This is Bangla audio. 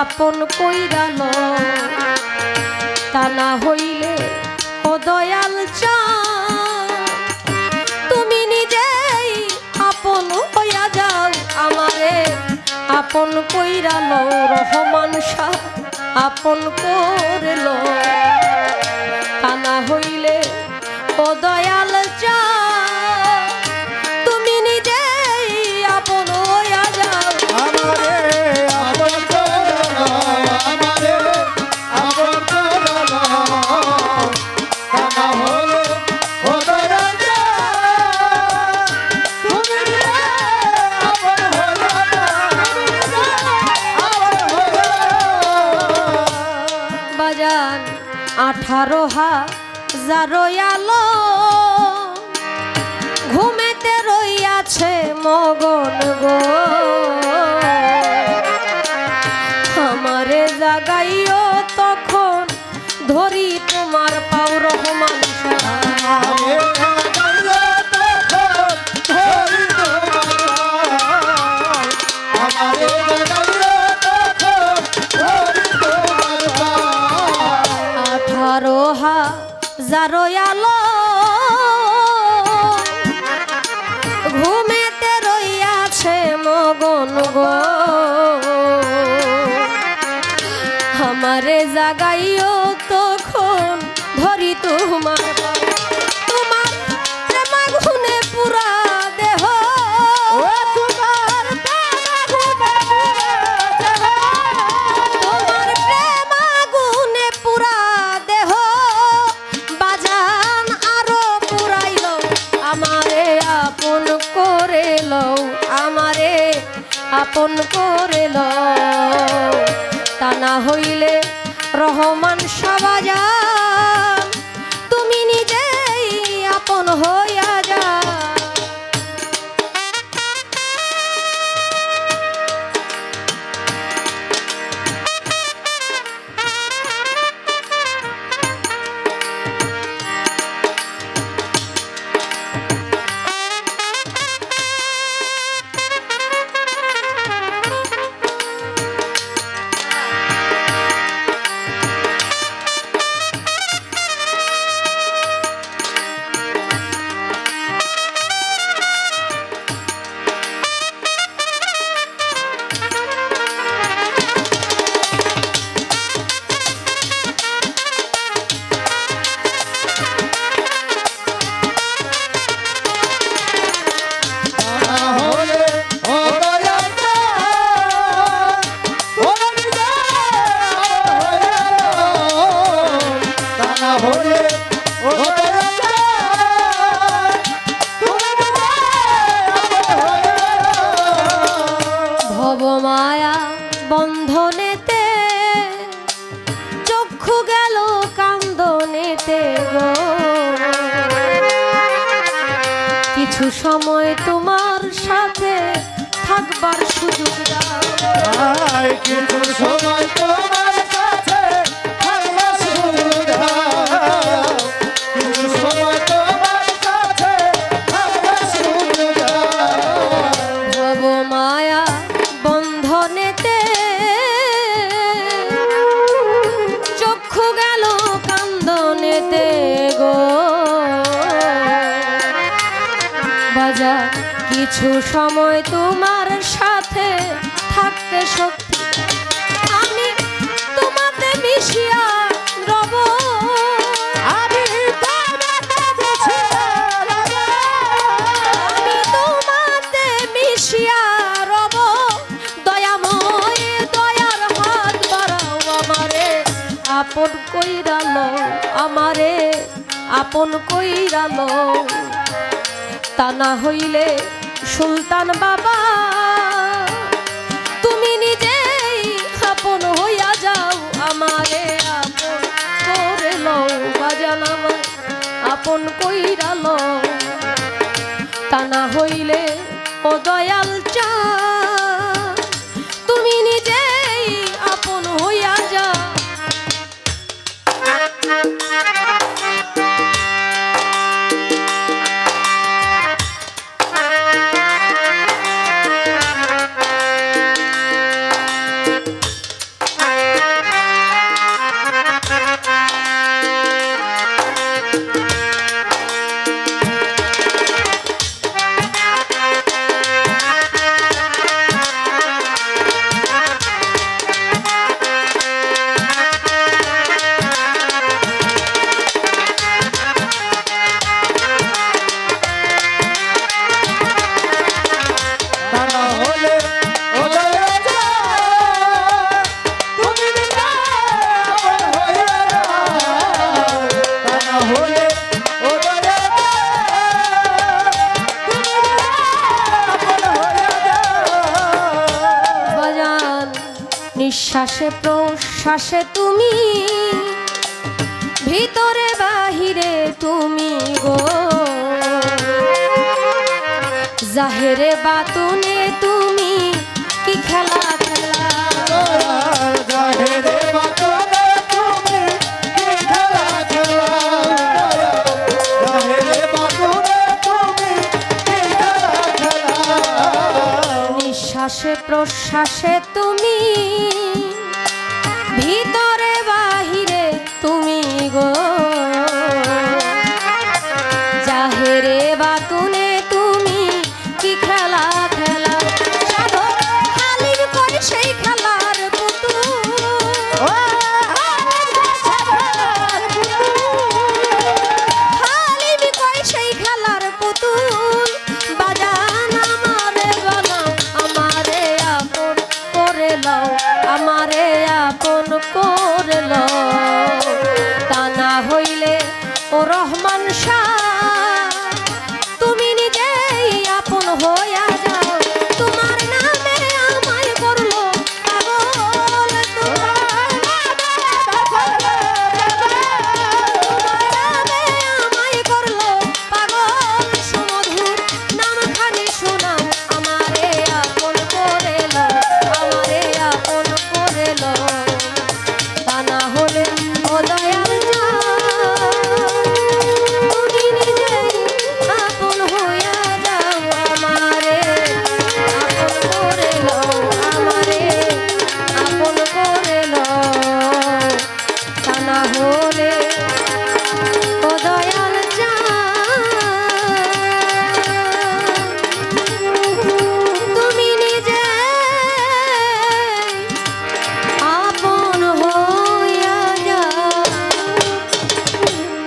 আপন কইরাল তা না হইলে ও দয়াল চাঁদ, তুমি নিজেই আপন হইয়া যাও আমারে। আপন কইরাল রহমান শাহ আপন করেল। আঠারো হাজার ঘুমেতে রইয়াছে মগন গো। আমারে জাগাইও হাজার আলো। ঘুমেতে রইয়াছে মগন গো। আমারে জাগাইও তখন ধরি তোমার আপন করে তা না হইলে রহমান সাবাজান কিছু সময় তোমার সাথে থাকবার সুযোগ দাও। কিছু সময় তোমার কিছু সময় তোমার সাথে থাকতে সত্যি আমি তোমাতে মিশিয়া রব। আমি মিশিয়া রব। দয়ার আমারে। আপন কইরাল আমারে। আপন কইরাল তা না হইলে সুলতান বাবা, তুমি নিজেই আপন হইয়া যাও, আমারে আপন করে লও, বাজান আমায় আপন কইরা লও। তা না হইলে ও দয়াল চা নিঃশ্বাসে প্রশ্বাসে তুমি ভিতরে বাহিরে তুমি গো। জাহেরে বাতুনে তুমি কি খেলা খেলা জাহেরে বাতনে তুমি কি খেলা খেলা জাহেরে বাতনে তুমি কি খেলা খেলা নিঃশ্বাসে প্রশ্বাসে তুমি তুমি গো জাহেরে রহমান।